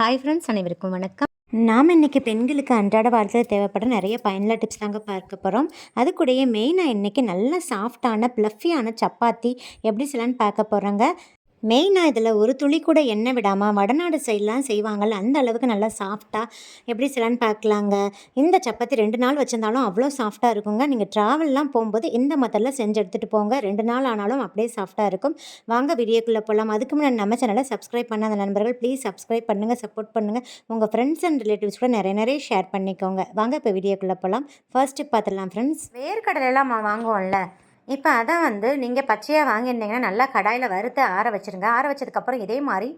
Hi friends அனைவருக்கும் வணக்கம். நாம் இன்றைக்கி பெண்களுக்கு அன்றாட வாழ்க்கையில் தேவைப்படுற நிறைய பயனுள்ள டிப்ஸ் தாங்க பார்க்க போகிறோம் அது கூடயே மெயினாக இன்றைக்கி நல்ல சாஃப்டான ப்ளஃபியான சப்பாத்தி எப்படி செய்யலான்னு பார்க்க போகிறாங்க மெயினாக இதில் ஒரு துளி கூட எண்ணெய் விடாமல் வடநாடு சைட்லாம் செய்வாங்கள்ல அந்த அளவுக்கு நல்லா சாஃப்டாக எப்படி சிலன்னு பார்க்கலாங்க இந்த சப்பாத்தி ரெண்டு நாள் வச்சிருந்தாலும் அவ்வளோ சாஃப்டாக இருக்குங்க. நீங்கள் ட்ராவல்லாம் போகும்போது இந்த மெத்தடில் செஞ்சு எடுத்துகிட்டு போங்க. ரெண்டு நாள் ஆனாலும் அப்படியே சாஃப்டாக இருக்கும். வாங்க வீடியோக்குள்ளே போகலாம் அதுக்கு முன்னாடி நம்ம சேனலை சப்ஸ்கிரைப் பண்ணாத நண்பர்கள் ப்ளீஸ் சப்ஸ்கிரைப் பண்ணுங்கள் சப்போர்ட் பண்ணுங்கள் உங்கள் ஃப்ரெண்ட்ஸ் அண்ட் ரிலேட்டிவ்ஸ் கூட நிறைய நிறைய ஷேர் பண்ணிக்கோங்க. வாங்க இப்போ வீடியோக்குள்ளே போகலாம் ஃபர்ஸ்ட்டு பார்த்துடலாம் ஃப்ரெண்ட்ஸ் வேர்க்கடலாம் வாங்குவோம்ல. இப்போ அதான் வந்து நீங்கள் பச்சையாக வாங்கியிருந்தீங்கன்னா நல்லா கடாயில் வறுத்து ஆற வச்சுருங்க. ஆற வச்சதுக்கப்புறம் இதே மாதிரி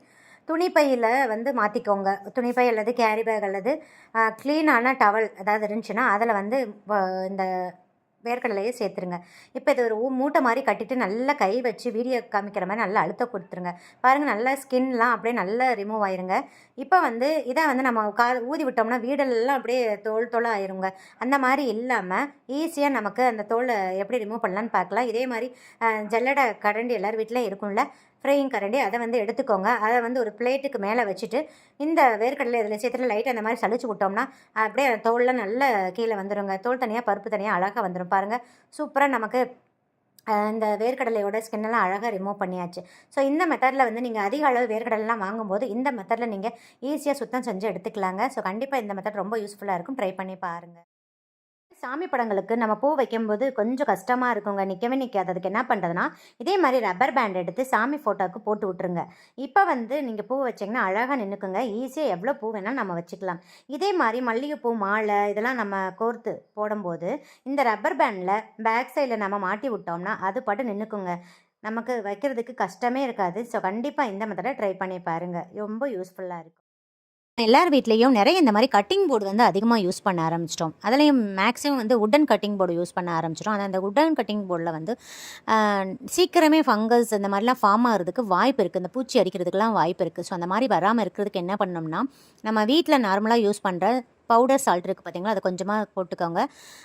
துணிப்பையில் வந்து மாற்றிக்கோங்க துணிப்பை அல்லது கேரி பேக் அல்லது க்ளீனான டவல் ஏதாவது இருந்துச்சுன்னா அதில் வந்து இந்த வேர்க்கடலையை சேர்த்துருங்க. இப்போ இது ஒரு மூட்டை மாதிரி கட்டிட்டு நல்லா கை வச்சு வீடியோ காமிக்கிற மாதிரி நல்லா அழுத்த கொடுத்துருங்க. பாருங்கள் நல்லா ஸ்கின்லாம் அப்படியே நல்லா ரிமூவ் ஆயிருங்க. இப்போ வந்து இதை வந்து நம்ம கா ஊதி விட்டோம்னா வீடெல்லாம் அப்படியே தோல் தோலாக ஆயிருங்க. அந்த மாதிரி இல்லாமல் ஈஸியாக நமக்கு அந்த தோலை எப்படி ரிமூவ் பண்ணலான்னு பார்க்கலாம் இதே மாதிரி ஜல்லடை கரண்டி எல்லோரும் வீட்டிலையும் இருக்கும்ல ஃப்ரையிங் கரண்டி அதை வந்து எடுத்துக்கோங்க. அதை வந்து ஒரு பிளேட்டுக்கு மேலே வச்சுட்டு இந்த வேர்க்கடலை இதில் சேர்த்துட்டு லைட் அந்த மாதிரி சளிச்சு விட்டோம்னா அப்படியே அந்த தோல்லாம் நல்ல கீழே வந்துருங்க. தோல் தனியாக பருப்பு தனியாக அழகாக வந்துடும் பாருங்கள் சூப்பராக நமக்கு இந்த வேர்க்கடலையோட ஸ்கின்னெல்லாம் அழகாக ரிமூவ் பண்ணியாச்சு. ஸோ இந்த மெத்தடில் வந்து நீங்கள் அதிக அளவு வேர்க்கடலாம் வாங்கும்போது இந்த மெத்தடில் நீங்கள் ஈஸியாக சுத்தம் செஞ்சு எடுத்துக்கலாங்க. ஸோ கண்டிப்பாக இந்த மெத்தட் ரொம்ப யூஸ்ஃபுல்லாக இருக்கும். ட்ரை பண்ணி பாருங்கள் சாமி படங்களுக்கு நம்ம பூ வைக்கும்போது கொஞ்சம் கஷ்டமாக இருக்குங்க. நிற்கவே நிற்காது அதுக்கு என்ன பண்ணுறதுனா இதே மாதிரி ரப்பர் பேண்ட் எடுத்து சாமி ஃபோட்டோவுக்கு போட்டு விட்ருங்க இப்போ வந்து நீங்கள் பூ வச்சிங்கன்னா அழகாக நின்றுக்குங்க ஈஸியாக எவ்வளோ பூ வேணால் நம்ம வச்சுக்கலாம். இதே மாதிரி மல்லிகைப்பூ மாலை இதெல்லாம் நம்ம கோர்த்து போடும்போது இந்த ரப்பர் பேண்டில் பேக் சைடில் நம்ம மாட்டி விட்டோம்னா அது பாட்டு நின்றுக்குங்க நமக்கு வைக்கிறதுக்கு கஷ்டமே இருக்காது. ஸோ கண்டிப்பாக இந்த மெத்தடை ட்ரை பண்ணி பாருங்கள் ரொம்ப யூஸ்ஃபுல்லாக இருக்கும். எல்லார் வீட்லேயும் நிறைய இந்த மாதிரி கட்டிங் போர்டு வந்து அதிகமாக யூஸ் பண்ண ஆரம்பிச்சிட்டோம். அதுலேயும் மேக்ஸிமம் வந்து உடன் கட்டிங் போர்டு யூஸ் பண்ண ஆரம்பிச்சிட்டோம். ஆனால் அந்த உடன் கட்டிங் போர்டில் வந்து சீக்கிரமே ஃபங்கஸ் இந்த மாதிரிலாம் ஃபார்ம் ஆகிறதுக்கு வாய்ப்பு இருக்குது இந்த பூச்சி அரிக்கிறதுக்கெலாம் வாய்ப்பு இருக்குது ஸோ அந்த மாதிரி வராமல் இருக்கிறதுக்கு என்ன பண்ணோம்னா நம்ம வீட்டில் நார்மலாக யூஸ் பண்ணுற பவுடர் சால்ட் இருக்குது பார்த்திங்களா அதை கொஞ்சமாக போட்டுக்கோங்க.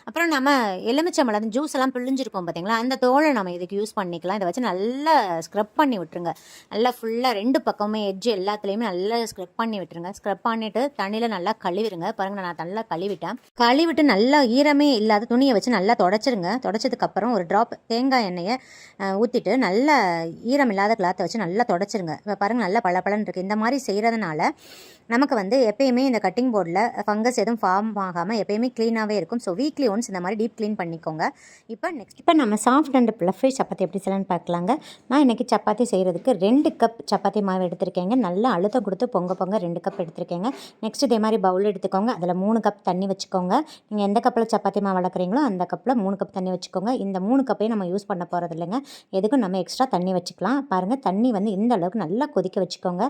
அப்புறம் நம்ம எலுமிச்சம்பழம் ஜூஸ் எல்லாம் பிழிஞ்சிருப்போம் பார்த்தீங்களா அந்த தோலை நம்ம இதுக்கு யூஸ் பண்ணிக்கலாம். இதை வச்சு நல்லா ஸ்க்ரப் பண்ணி விட்டுருங்க. நல்லா ஃபுல்லாக ரெண்டு பக்கமே எட்ஜ் எல்லாத்துலேயுமே நல்லா ஸ்க்ரப் பண்ணி விட்டுருங்க. ஸ்க்ரப் பண்ணிவிட்டு தண்ணியில் நல்லா கழுவிடுங்க. பாருங்க நான் நல்லா கழுவிட்டேன். கழுவிட்டு நல்லா ஈரமே இல்லாத துணியை வச்சு நல்லா தொடச்சிருங்க. தொடச்சதுக்கப்புறம் ஒரு ட்ராப் தேங்காய் எண்ணெயை ஊற்றிட்டு நல்லா ஈரம் இல்லாத கிளாத்தை வச்சு நல்லா தொடச்சிருங்க. இப்போ பாருங்கள் நல்லா பளபளன்னு இருக்குது இந்த மாதிரி செய்கிறதுனால நமக்கு வந்து எப்பயுமே இந்த கட்டிங் போர்டில் ஃபங்கஸ் எதுவும் ஃபார்ம் ஆகாமல் எப்பயுமே க்ளீனாகவே இருக்கும். ஸோ வீக்லி ஒன்ஸ் இந்த மாதிரி டீப் க்ளீன் பண்ணிக்கோங்க. இப்போ நெக்ஸ்ட் இப்போ நம்ம சாஃப்ட் அண்ட் ப்ளஃபி சப்பாத்தி எப்படி செய்யலாம்னு பார்க்கலாங்க. நான் இன்றைக்கி சப்பாத்தி செய்கிறதுக்கு ரெண்டு கப் சப்பாத்தி மாவு எடுத்திருக்கேங்க. நல்லா அழுத்தம் கொடுத்து பொங்க பொங்க ரெண்டு கப் எடுத்திருக்கேங்க. நெக்ஸ்ட் இதே மாதிரி பவுல் எடுத்துக்கோங்க. அதில் மூணு கப் தண்ணி வச்சுக்கோங்க. நீங்கள் எந்த கப்பில் சப்பாத்தி மாவு வளர்க்குறீங்களோ அந்த கப்பில் மூணு கப் தண்ணி வச்சுக்கோங்க. இந்த மூணு கப்பையும் நம்ம யூஸ் பண்ண போகிறது இல்லைங்க. எதுக்கும் நம்ம எக்ஸ்ட்ரா தண்ணி வச்சுக்கலாம். பாருங்கள் தண்ணி வந்து இந்த அளவுக்கு நல்லா கொதிக்க வச்சுக்கோங்க.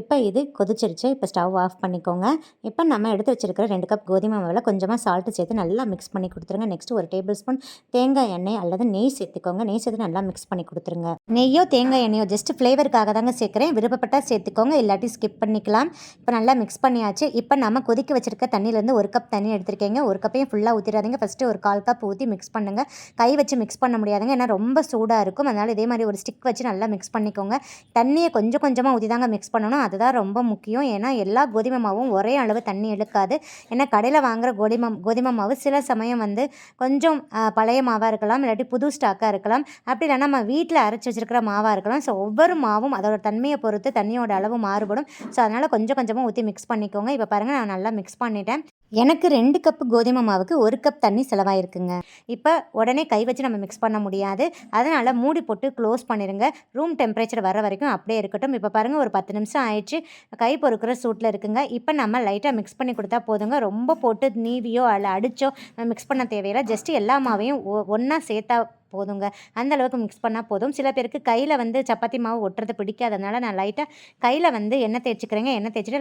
இப்போ இது கொதிச்சிருச்சு. இப்போ ஸ்டவ் ஆஃப் பண்ணிக்கோங்க. இப்போ நம்ம எடுத்து வச்சுருக்க ரெண்டு கப் கோதுமை மாவில் கொஞ்சமாக சால்ட்டு சேர்த்து நல்லா மிக்ஸ் பண்ணி கொடுத்துருங்க. நெக்ஸ்ட் ஒரு டேபிள் ஸ்பூன் தேங்காய் எண்ணெய் அல்லது நெய் சேர்த்துக்கோங்க. நெய் சேர்த்து நல்லா மிக்ஸ் பண்ணி கொடுத்துருங்க. நெய்யோ தேங்காய் எண்ணெயோ ஜஸ்ட் ஃப்ளேவருக்காக தாங்க சேர்க்குறேன். விருப்பப்பட்டால் சேர்த்துக்கோங்க. இல்லாட்டி ஸ்கிப் பண்ணிக்கலாம். இப்போ நல்லா மிக்ஸ் பண்ணியாச்சு. இப்போ நம்ம கொதிக்க வச்சிருக்க தண்ணியிலேருந்து ஒரு கப் தண்ணி எடுத்துருக்கீங்க. ஒரு கப்பையும் ஃபுல்லாக ஊற்றிடாதீங்க ஃபஸ்ட்டு ஒரு கால் கப் ஊற்றி மிக்ஸ் பண்ணுங்கள் கை வச்சு மிக்ஸ் பண்ண முடியாதுங்க. ஏன்னா ரொம்ப சூடாக இருக்கும். அதனால் இதே மாதிரி ஒரு ஸ்டிக் வச்சு நல்லா மிக்ஸ் பண்ணிக்கோங்க. தண்ணியை கொஞ்சம் கொஞ்சமாக ஊற்றி தாங்க மிக்ஸ் பண்ணணும். அதுதான் ரொம்ப முக்கியம். ஏன்னா எல்லா கோதுமை மாவும் ஒரே அளவு தண்ணி இழுக்காது ஏன்னா கடையில் வாங்குகிற கோதுமை கோதுமை மாவு சில சமயம் வந்து கொஞ்சம் பழைய மாவாக இருக்கலாம் இல்லாட்டி புது ஸ்டாக்காக இருக்கலாம். அப்படி இல்லைன்னா நம்ம வீட்டில் அரைச்சி வச்சிருக்கிற மாவாக இருக்கலாம். ஸோ ஒவ்வொரு மாவும் அதோட தன்மையை பொறுத்து தண்ணியோட அளவு மாறுபடும். ஸோ அதனால் கொஞ்சம் கொஞ்சமாக ஊற்றி மிக்ஸ் பண்ணிக்கோங்க. இப்போ பாருங்கள் நான் நல்லா மிக்ஸ் பண்ணிட்டேன். எனக்கு ரெண்டு கப்பு கோதுமை மாவுக்கு ஒரு கப் தண்ணி செலவாயிருக்குங்க. இப்போ உடனே கை வச்சு நம்ம மிக்ஸ் பண்ண முடியாது. அதனால் மூடி போட்டு க்ளோஸ் பண்ணிடுங்க ரூம் டெம்பரேச்சர் வர வரைக்கும் அப்படியே இருக்கட்டும். இப்போ பாருங்கள் ஒரு பத்து நிமிஷம் ஆயிடுச்சு. கை பொறுக்கிற சூட்டில் இருக்குங்க. இப்போ நம்ம லைட்டாக மிக்ஸ் பண்ணி கொடுத்தா போதும். போதுங்க. ரொம்ப போட்டு நீவியோ அல்ல அடித்தோ மிக்ஸ் பண்ண தேவையில்லை. ஜஸ்ட்டு எல்லா மாவையும் ஒன்றா சேர்த்தா போதுங்க. அந்த அளவுக்கு மிக்ஸ் பண்ணால் போதும். சில பேருக்கு கையில் வந்து சப்பாத்தி மாவு ஒட்டுறது பிடிக்காதனால நான் லைட்டாக கையில் வந்து எண்ணெய் தேய்ச்சிக்கிறேங்க. எண்ணெய் தேய்ச்சிட்டு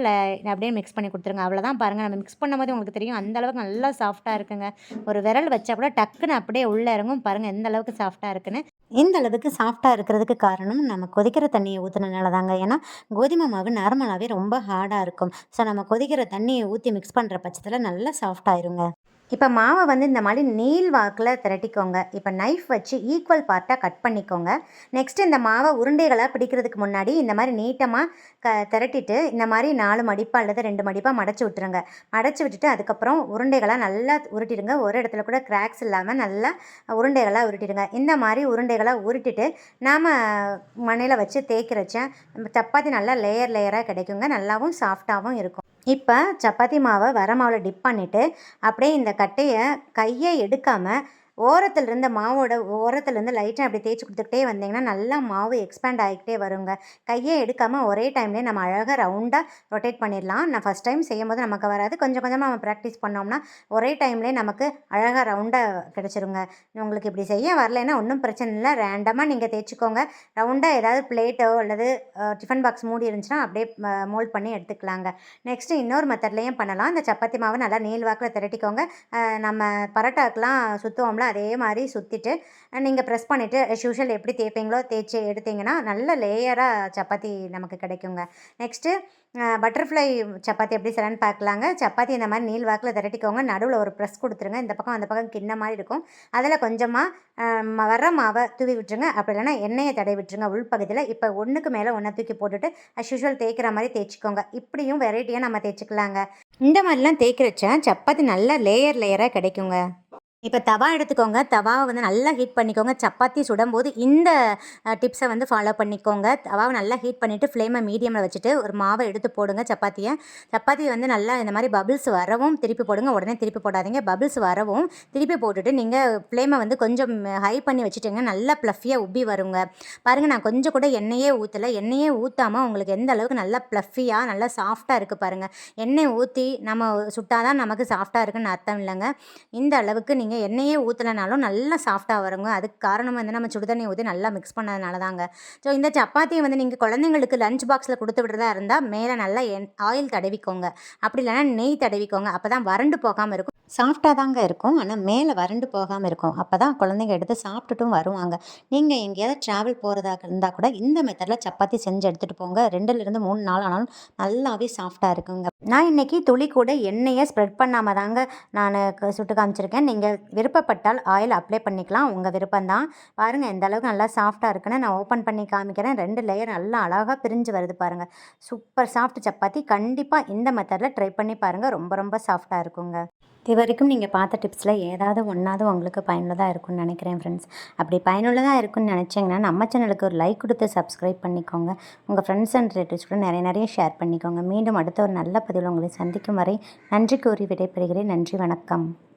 அப்படியே மிக்ஸ் பண்ணி கொடுத்துருங்க. அவ்வளோதான் பாருங்கள் நம்ம மிக்ஸ் பண்ணும்போது உங்களுக்கு தெரியும். அந்த அளவுக்கு நல்லா சாஃப்ட்டாக இருக்குங்க. ஒரு விரல் வச்சா கூட டக்குன்னு அப்படியே உள்ளே இறங்கும். பாருங்கள் எந்த அளவுக்கு சாஃப்ட்டாக இருக்குன்னு. இந்த அளவுக்கு சாஃப்டாக இருக்கிறதுக்கு காரணம் நம்ம கொதிக்கிற தண்ணியை ஊற்றுனதுனால தாங்க ஏன்னா கோதுமை மாவு நார்மலாகவே ரொம்ப ஹார்டாக இருக்கும். ஸோ நம்ம கொதிக்கிற தண்ணியை ஊற்றி மிக்ஸ் பண்ணுற பட்சத்தில் நல்லா சாஃப்டாயிருங்க இப்போ மாவை வந்து இந்த மாதிரி நீல் வாக்கில் திரட்டிக்கோங்க. இப்போ நைஃப் வச்சு ஈக்குவல் பார்ட்டாக கட் பண்ணிக்கோங்க. நெக்ஸ்ட்டு இந்த மாவை உருண்டைகளாக பிடிக்கிறதுக்கு முன்னாடி இந்த மாதிரி நீட்டமாக க திரட்டிட்டு இந்த மாதிரி நாலு மடிப்பாக அல்லது ரெண்டு மடிப்பாக மடச்சி விட்டுருங்க. மடச்சு விட்டுட்டு அதுக்கப்புறம் உருண்டைகளாக நல்லா உருட்டிடுங்க. ஒரு இடத்துல கூட கிராக்ஸ் இல்லாமல் நல்லா உருண்டைகளாக உருட்டிடுங்க. இந்த மாதிரி உருண்டைகளாக உருட்டிட்டு நாம் மண்ணில் வச்சு தேய்க்கிறச்ச சப்பாத்தி நல்லா லேயர் லேயராக கிடைக்குங்க. நல்லாவும் சாஃப்டாகவும் இருக்கும். இப்போ சப்பாத்தி மாவை வர மாவில் டிப் பண்ணிவிட்டு அப்படியே இந்த கட்டையை கையை எடுக்காமல் ஓரத்தில் இருந்த மாவோட ஓரத்துலேருந்து லைட்டாக அப்படி தேய்ச்சி கொடுத்துக்கிட்டே வந்தீங்கன்னா நல்லா மாவு எக்ஸ்பேண்ட் ஆகிக்கிட்டே வருங்க. கையை எடுக்காமல் ஒரே டைம்லேயே நம்ம அழகாக ரவுண்டாக ரொட்டேட் பண்ணிடலாம். நான் ஃபஸ்ட் டைம் செய்யும் போது நமக்கு வராது. கொஞ்சம் கொஞ்சமாக நம்ம ப்ராக்டிஸ் பண்ணோம்னா ஒரே டைம்லேயே நமக்கு அழகாக ரவுண்டாக கிடச்சிருங்க. உங்களுக்கு இப்படி செய்ய வரலைன்னா ஒன்றும் பிரச்சனை இல்லை. ரேண்டமாக நீங்கள் தேய்ச்சிக்கோங்க. ரவுண்டாக ஏதாவது பிளேட்டோ அல்லது டிஃபன் பாக்ஸ் மூடி இருந்துச்சுன்னா அப்படியே மோல்ட் பண்ணி எடுத்துக்கலாங்க. நெக்ஸ்ட்டு இன்னொரு மெத்தட்லேயும் பண்ணலாம். அந்த சப்பாத்தி மாவு நல்லா நீள் வாக்கில் திரட்டிக்கோங்க. நம்ம பரோட்டாக்கெலாம் சுற்றுவோம்ல அதே மாதிரி சுற்றிட்டு நீங்கள் ப்ரெஸ் பண்ணிவிட்டு யூஷுவல் எப்படி தேய்ப்பீங்களோ தேய்ச்சி எடுத்தீங்கன்னா நல்ல லேயராக சப்பாத்தி நமக்கு கிடைக்குங்க. நெக்ஸ்ட்டு பட்டர்ஃப்ளை சப்பாத்தி எப்படி சிலன்னு பார்க்கலாங்க. சப்பாத்தி இந்த மாதிரி நீள் வாக்கில் திரட்டிக்கோங்க. நடுவில் ஒரு ப்ரெஸ் கொடுத்துருங்க. இந்த பக்கம் அந்த பக்கம் கிண்ண மாதிரி இருக்கும். அதில் கொஞ்சமாக வர மாவை தூவி விட்டுருங்க. அப்படி இல்லைன்னா எண்ணெயை தடவி விட்டுருங்க. உள்பகுதியில் இப்போ ஒன்றுக்கு மேலே ஒன்றை தூக்கி போட்டுட்டு அஸ் யூஷுவல் தேய்க்கிற மாதிரி தேய்ச்சிக்கோங்க. இப்படியும் வெரைட்டியாக நம்ம தேய்ச்சிக்கலாங்க. இந்த மாதிரிலாம் தேய்க்கிறச்ச சப்பாத்தி நல்லா லேயர் லேயராக கிடைக்குங்க. இப்போ தவா எடுத்துக்கோங்க. தவாவை வந்து நல்லா ஹீட் பண்ணிக்கோங்க. சப்பாத்தி சுடும்போது இந்த டிப்ஸை வந்து ஃபாலோ பண்ணிக்கோங்க. தவாவை நல்லா ஹீட் பண்ணிவிட்டு ஃப்ளேமை மீடியமில் வச்சுட்டு ஒரு மாவை எடுத்து போடுங்க சப்பாத்தியை. சப்பாத்தி வந்து நல்லா இந்த மாதிரி பபிள்ஸ் வரவும் திருப்பி போடுங்க. உடனே திருப்பி போடாதீங்க. பபிள்ஸ் வரவும் திருப்பி போட்டுட்டு நீங்கள் ஃப்ளேமை வந்து கொஞ்சம் ஹை பண்ணி வச்சுட்டீங்க நல்லா ப்ளஃபியாக உப்பி வருங்க. பாருங்கள் நான் கொஞ்சம் கூட எண்ணெயே ஊற்றலை எண்ணெயே ஊற்றாமல் உங்களுக்கு எந்த அளவுக்கு நல்லா ப்ளஃபியாக நல்லா சாஃப்டாக இருக்குது பாருங்கள் எண்ணெய் ஊற்றி நம்ம சுட்டால் தான் நமக்கு சாஃப்டாக இருக்குன்னு அர்த்தம் இல்லைங்க. இந்த அளவுக்கு நீங்கள் எண்ணெயே ஊற்றலைனாலும் நல்லா சாஃப்டாக வருங்க. அதுக்கு காரணம் வந்து நம்ம சுடுதண்ணி ஊற்றி நல்லா மிக்ஸ் பண்ணதுனால தாங்க ஸோ இந்த சப்பாத்தியை வந்து நீங்கள் குழந்தைங்களுக்கு லஞ்ச் பாக்ஸில் கொடுத்து விடுறதா இருந்தால் மேலே நல்லா எண் ஆயில் தடவிக்கோங்க. அப்படி இல்லைன்னா நெய் தடவிக்கோங்க. அப்போ தான் வறண்டு போகாமல் இருக்கும். சாஃப்டாக தாங்க இருக்கும். ஆனால் மேலே வறண்டு போகாமல் இருக்கும். அப்போ தான் குழந்தைங்க எடுத்து சாப்பிட்டுட்டும் வருவாங்க. நீங்கள் எங்கேயாவது ட்ராவல் போகிறதாக இருந்தால் கூட இந்த மெத்தடில் சப்பாத்தி செஞ்சு எடுத்துகிட்டு போங்க. ரெண்டுலேருந்து மூணு நாள் ஆனாலும் நல்லாவே சாஃப்டாக இருக்குங்க. நான் இன்றைக்கி துளி கூட எண்ணெயை ஸ்ப்ரெட் பண்ணாமல் தாங்க நான் சுட்டு காமிச்சிருக்கேன். நீங்கள் விருப்பப்பட்டால் ஆயில் அப்ளை பண்ணிக்கலாம். உங்கள் விருப்பம்தான். பாருங்கள் எந்த அளவுக்கு நல்லா சாஃப்டாக இருக்குன்னு நான் ஓப்பன் பண்ணி காமிக்கிறேன். ரெண்டு லேயர் நல்லா அழகாக பிரிஞ்சு வருது பாருங்கள் சூப்பர் சாஃப்ட் சப்பாத்தி. கண்டிப்பாக இந்த மெத்தடில் ட்ரை பண்ணி பாருங்கள் ரொம்ப ரொம்ப சாஃப்டாக இருக்குங்க. இது வரைக்கும் நீங்கள் பார்த்த டிப்ஸில் ஏதாவது ஒன்றாவது உங்களுக்கு பயனுள்ளதாக இருக்கும்னு நினைக்கிறேன் ஃப்ரெண்ட்ஸ் அப்படி பயனுள்ளதாக இருக்கும்னு நினச்சிங்கன்னா நம்ம சேனலுக்கு ஒரு லைக் கொடுத்து சப்ஸ்கிரைப் பண்ணிக்கோங்க. உங்கள் ஃப்ரெண்ட்ஸ் அண்ட் ரிலேட்டிவ்ஸ் கூட நிறைய நிறைய ஷேர் பண்ணிக்கோங்க. மீண்டும் அடுத்த ஒரு நல்ல பதிவில் உங்களை சந்திக்கும் வரை நன்றி கூறி விடைபெறுகிறேன். நன்றி வணக்கம்.